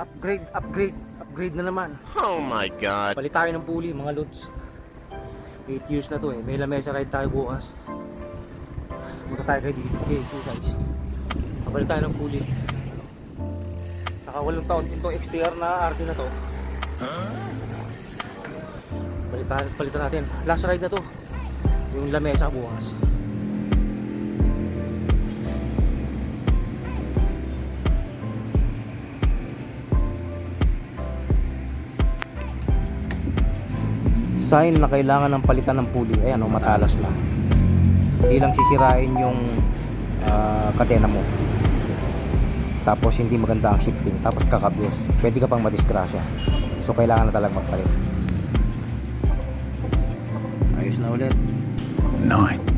Upgrade, upgrade, upgrade na naman. Oh my god. Palit tayo ng puli, mga lods. 8 years na to eh. May lamesa ride tayo bukas. Punta tayo kay, kay two size. Papalit tayo ng puli. Nakawalong taon to XTR na RT na to. Palitan, palitan natin. Last ride na to. Yung lamesa bukas. sign na kailangan ng palitan ng pulley ayan o matalas na. Hindi lang sisirain yung ah, uh, katena mo. Tapos hindi maganda ang shifting. Tapos kakabis pwede ka pang madiskrasya so kailangan na talagang magpalit. Ayos na ulit. 9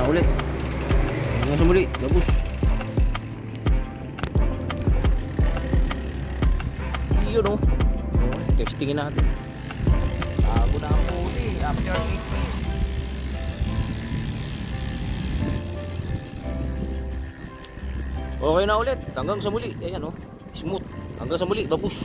Tara ulit. Hanggang sa muli. Labos. Yun o. Testingin natin. Bago na ang huli. After 8 minutes. Okay na ulit. Hanggang sa muli. Ayan o. Oh. Smooth. Hanggang sa muli. Babus.